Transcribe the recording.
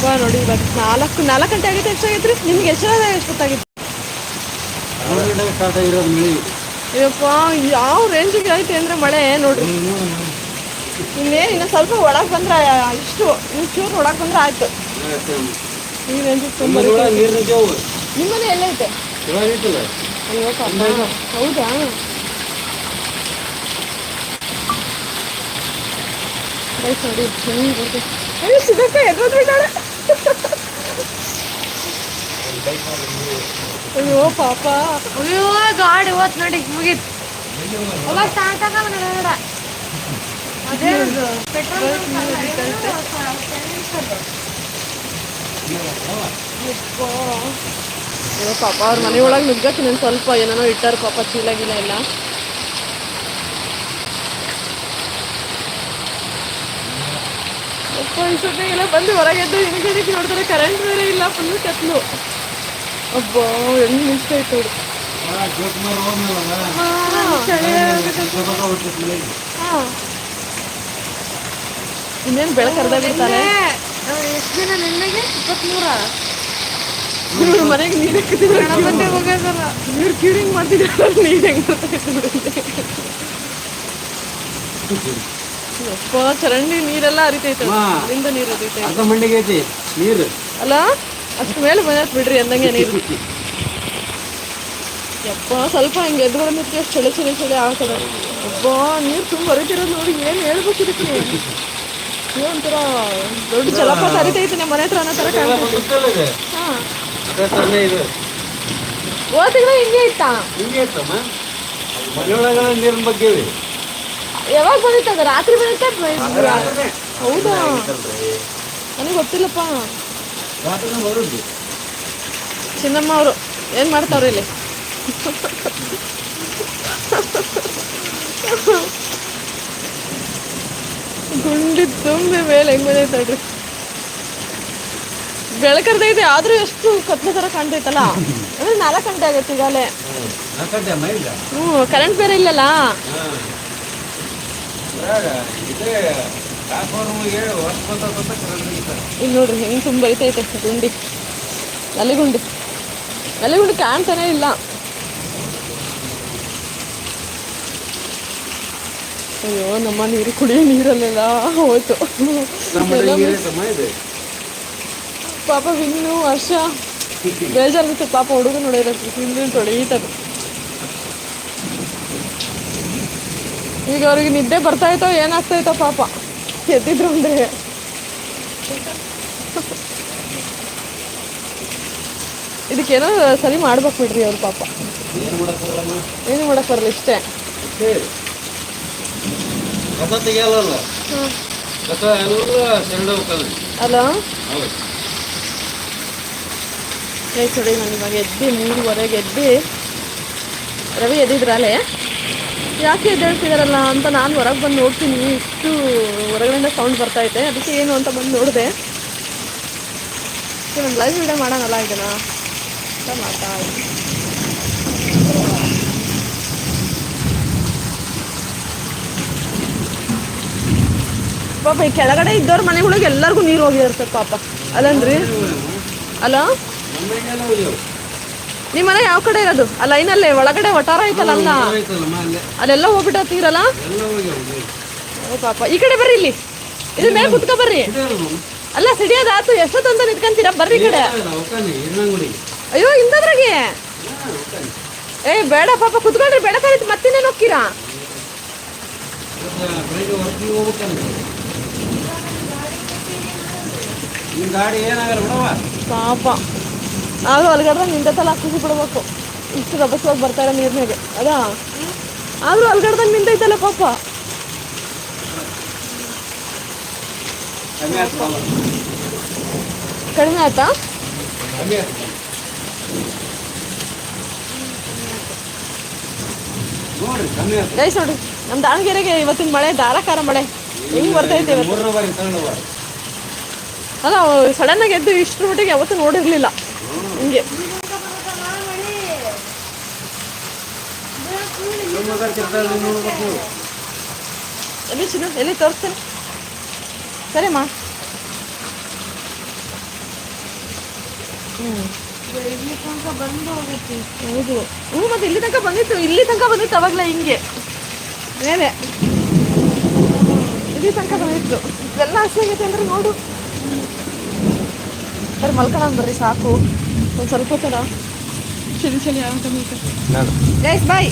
ಬಾ ನೋಡಿ ಇವತ್ತು ನಾಲ್ಕು ನಾಲ್ಕು ಗಂಟೆ ಆಗೈತೆ ಎಷ್ಟಾಗೈತೆ ರೀ ನಿಮ್ಗೆ ಎಷ್ಟು ಎಷ್ಟೊತ್ತಾಗಿತ್ತು ಗೊತ್ತಾಗಿತ್ತು? ಅಯ್ಯಪ್ಪ ಯಾವ ರೇಂಜಿಗೆ ಐತೆ ಅಂದ್ರೆ ಮಳೆ ನೋಡ್ರಿ. ಇನ್ನೇನು ಇನ್ನ ಸ್ವಲ್ಪ ಒಳಗೆ ಬಂದ್ರೆ ಇಷ್ಟು ಇನ್ನು ಚೂರು ಒಳಗೆ ಬಂದ್ರೆ ಆಯ್ತು. ಈ ರೇಂಜಿಗೆ ತುಂಬ ನಿಮ್ಮನೆ ಎಲ್ಲೈತೆ ಅಯ್ಯೋ ಹೌದಾ? ನೋಡಿ ಅಯ್ಯೋ ಸಿಗಕ್ಕ ಎದ್ರದ್ ಬಿಟ್ಟಾಳೆ ಅಯ್ಯೋ, ಪಾಪ. ಅಯ್ಯೋ, ಗಾಡಿ ಹೋತ್ ನೋಡಿ, ಮುಗೀತು. ಅಯ್ಯೋ, ಪಾಪ, ಅವ್ರ ಮನೆ ಒಳಗೆ ನುಗ್ಗಕ್ಕೆ ನಾನು ಸ್ವಲ್ಪ ಏನೇನೋ ಇಟ್ಟಾರ, ಪಾಪ, ಚೀಲ ಗೀಲ ಅಪ್ಪ ಇಷ್ಟೊತ್ತಿಗೆಲ್ಲ ಬಂದು ಹೊರಗೆದ್ದು ಹಿಂದ್ಗಡೆಗೆ ನೋಡಿದ್ರೆ ಕರೆಂಟ್ ಬೇರೆ ಇಲ್ಲ ಫುಲ್ ಕತ್ಲು. ಅಬ್ಬ ಹೆಂಗ್ ಮಿಸ್ ಆಯ್ತು ಇನ್ನೇನು ಬೆಳಕು ಅರ್ಧ ಬಿಡ್ತಾರೆ ಎಷ್ಟು ದಿನ ನಿನ್ನೆಗೆ? ಇಪ್ಪತ್ಮೂರ? ಇವ್ರ ಮನೆಗೆ ನೀರು ಹಾಕಿದ್ರೆ ಗಣಪತಿ ಹೋಗೋದಲ್ಲ. ನೀರು ಕ್ಯೂರಿಂಗ್ ಮಾಡ್ತಿದ್ರು ನೀರು ಹೆಂಗ್ ಬರ್ತೈತೆ ಚರಂಡಿ ನೀರೆಲ್ಲ ಹರಿತೈತೆ. ಅಲ್ಲಿಂದ ನೀರು ಹರಿತೈತೆ. ಅರ್ಧ ಮಂಡಿಗೆ ಐತಿ. ನೀರು. ಅಲ್ಲ ಅಷ್ಟು ಮೇಲೆ ಬಂದೈತೆ ಬಿಡ್ರಿ ಅಂದಂಗೆ ನೀರು. ಯಪ್ಪ ಸ್ವಲ್ಪ ಹಿಂಗೆ ಬಂದಿತ್ತು ಎಷ್ಟು ಚಳಿ ಚಳಿ ಚಳಿ ಆಗ್ತದೆ ಅಬ್ಬ ನೀರು ತುಂಬ ಹರಿತಿರೋದು ನೋಡಿ ಏನು ಹೇಳ್ಬೇಕು ಇದಕ್ಕೆ? ಒಂಥರ ದೊಡ್ಡ ಜಲಪಾತ ಹರಿತೈತೆ ನಮ್ಮ ಮನೆ ಹತ್ರ ಅನ್ನೋ ಥರ ಕಾಣ್ತೈತೆ. ಹಾಂ. ತಿಂಗಳು ಹಿಂಗೆ ಇತ್ತಾ? ಹಿಂಗೆ ಇತ್ತಮ್ಮ. ಮನೆಯೊಳಗೆ ನೀರಿನ ಬಗ್ಗೆ. ಯಾವಾಗ ಬಂದಿತ್ತು ಅದು? ರಾತ್ರಿ ಬಂದಿತ್ತ ಹೌದಾ. ನನಗೆ ಗೊತ್ತಿಲ್ಲಪ್ಪ. ಚಿನ್ನಮ್ಮ ಅವರು ಏನು ಮಾಡ್ತಾವ್ರೆ ಇಲ್ಲಿ? ಗುಂಡಿ ತುಂಬಿ ಮೇಲೆ ಹೆಂಗ್ ಬಂದೈತೆ ಬೆಳಕರ್ದೈತೆ ಆದ್ರೂ ಎಷ್ಟು ಕತ್ಲೆ ತರ ಕಾಣ್ತೈತಲ್ಲ? ಅಂದ್ರೆ ನಾಲ್ಕು ಗಂಟೆ ಆಗೈತೆ ಈಗಲೇ ಹ್ಮ್ ಹ್ಞೂ ಕರೆಂಟ್ ಬೇರೆ ಇಲ್ಲಲ್ಲ ಇದೇ ಟ್ರಾನ್ಸ್ಫಾರ್ಮರ್ಗೆ ವರ್ಷ ಬಂದ ಕರೆಂಟ್ ಇರ್ತಾರೆ ಇಲ್ಲಿ ನೋಡ್ರಿ ಹೆಂಗ್ ತುಂಬ ಐತೈತೆ ಗುಂಡಿ. ನಲಿಗುಂಡಿ. ನಲಿಗುಂಡಿ ಕಾಣ್ತಾನೆ ಇಲ್ಲ. ಅಯ್ಯೋ ನಮ್ಮ ನೀರು ಕುಡಿಯೋ ನೀರಲ್ಲೆಲ್ಲ ಹೋಯ್ತು. ಪಾಪ ಇನ್ನೂ ವರ್ಷ ಬೇಜಾರ್ ಪಾಪ ಹುಡುಗ ನೋಡಿದ್ರೆ ಹಿಂದಿನ ತೊಡೀತದೆ ಈಗ ಅವ್ರಿಗೆ ನಿದ್ದೆ ಬರ್ತಾಯ್ತೋ ಏನಾಗ್ತಾಯ್ತೋ ಪಾಪ. ಎದ್ದಿದ್ರು ಅಂದ್ರೆ ಇದಕ್ಕೇನೋ ಸರಿ ಮಾಡ್ಬೇಕು ಬಿಡ್ರಿ ಅವ್ರು ಪಾಪ. ಏನು ಮಾಡಕ್ಕಲ್ಲ ಏನು ಮಾಡಕ್ ಬರಲ್ಲ ಇಷ್ಟೇ. ಆಯ್ತು ನೋಡಿ ನಾನು ಇವಾಗ ಎದ್ದು ಮೂರುವರೆಗೆ ಎದ್ದು ರವಿ ಎದ್ದಿದ್ರಲ್ಲೇ? ಯಾಕೆ ಎದ್ದೇಳ್ತಿದಾರಲ್ಲ ಅಂತ ನಾನು ಹೊರಗೆ ಬಂದು ನೋಡ್ತೀನಿ. ಇಷ್ಟು ಹೊರಗಡೆಯಿಂದ ಸೌಂಡ್ ಬರ್ತೈತೆ ಅದಕ್ಕೆ ಏನು ಅಂತ ಬಂದು ನೋಡಿದೆ. ನಾನು ಲೈವ್ ವಿಡಿಯೋ ಮಾಡೋಣಲ್ಲ ಇದನ್ನ. ಅಂತ ಮಾಡ್ತಾ. ಪಾಪ ಈ ಕೆಳಗಡೆ ಇದ್ದವ್ರ ಮನೆಗಳಿಗೆ ಎಲ್ಲರಿಗೂ ನೀರು ಹೋಗಿರ್ತದೆ ಪಾಪ. ಅಲ್ಲಂದ್ರಿ? ಅಲೋ? ನಿಮ್ಮ ಮನೆ ಯಾವ ಕಡೆ ಇರೋದು? ಆ ಲೈನಲ್ಲೇ ಒಳಗಡೆ ಒಟ್ಟಾರ ಐತಲ್ಲ ಅಲ್ಲ? ಅಲ್ಲೆಲ್ಲ ಹೋಗ್ಬಿಟ್ಟೀರಲ್ಲ ಓ ಪಾಪ ಈ ಕಡೆ ಬರ್ರಿ ಇಲ್ಲಿ. ಇದು ಮೇಲೆ ಕುತ್ಕೊ ಬರ್ರಿ. ಅಲ್ಲ ಸಿಡಿಯೋದಾತು ಎಷ್ಟೊತ್ತಂತ ನಿಂತ್ಕೊಂತೀರಾ? ಬರ್ರಿ ಈ ಕಡೆ. ಅಯ್ಯೋ ಇಂಥದ್ರಾಗೆ? ಏ ಬೇಡ ಪಾಪ ಕುತ್ಕೊಳ್ರಿ ಬೆಳಕಾಯ್ತು ಮತ್ತಿನ್ನೇನು ಹೋಗ್ತೀರಾ? ಪಾಪ. ಆದ್ರೂ ಅಲ್ಗಡ್ರೆ ನಿಂತೈತಲ್ಲ ಖುಷಿ ಬಿಡ್ಬೇಕು. ಇಷ್ಟು ರಭಸವಾಗಿ ಬರ್ತಾ ಇರೋ ನೀರ್ನಾಗೆ. ಅದ? ಆದ್ರೂ ಅಲ್ಗಡ್ದಂಗೆ ನಿಂತೈತಲ್ಲ ಪಾಪ. ಕಡಿಮೆ ಆಯ್ತಾ? ಗೈಸ್ ನೋಡಿ ನಮ್ಮ ದಾವಣಗೆರೆಗೆ ಇವತ್ತಿನ ಮಳೆ ಧಾರಾಕಾರ ಮಳೆ. ಹೆಂಗ್ ಬರ್ತೈತೆ ಇವತ್ತು? ಅಲ್ಲ ಸಡನ್ ಆಗಿ ಎದ್ದು ಇಷ್ಟ್ರ ಮಟ್ಟಿಗೆ ಯಾವತ್ತೂ ನೋಡಿರ್ಲಿಲ್ಲ. ಹಿಂಗೆ. ಎಲ್ಲಿ ಚಿನ್ನ? ಎಲ್ಲಿ ತೋರಿಸ್ತೇನೆ? ಸರಿಮ್ಮ ಹ್ಞೂ ಇಲ್ಲಿ ತನಕ ಬಂದು ಹೋಗುತ್ತೆ ಹೌದು. ಹ್ಞೂ, ಮತ್ತೆ ಇಲ್ಲಿ ತನಕ ಬಂದಿತ್ತು. ಇಲ್ಲಿ ತನಕ ಬಂದಿತ್ತು ಅವಾಗಲೇ ಹಿಂಗೆ. ಮೇಲೆ. ಇಲ್ಲಿ ತನಕ ಬಂದಿತ್ತು. ಎಲ್ಲ ಹಸಿ ಆಗೈತೆ ಅಂದ್ರೆ ನೋಡು. ಸರ್ ಮಲ್ಕೊಳ್ಳೋಣ ಬರ್ರಿ ಸಾಕು. ಒಂದು ಸ್ವಲ್ಪ ಹೊತ್ತರ ಚಳಿ ಚಳಿ ಆಗುತ್ತೆ ಗೈಸ್ ಬಾಯ್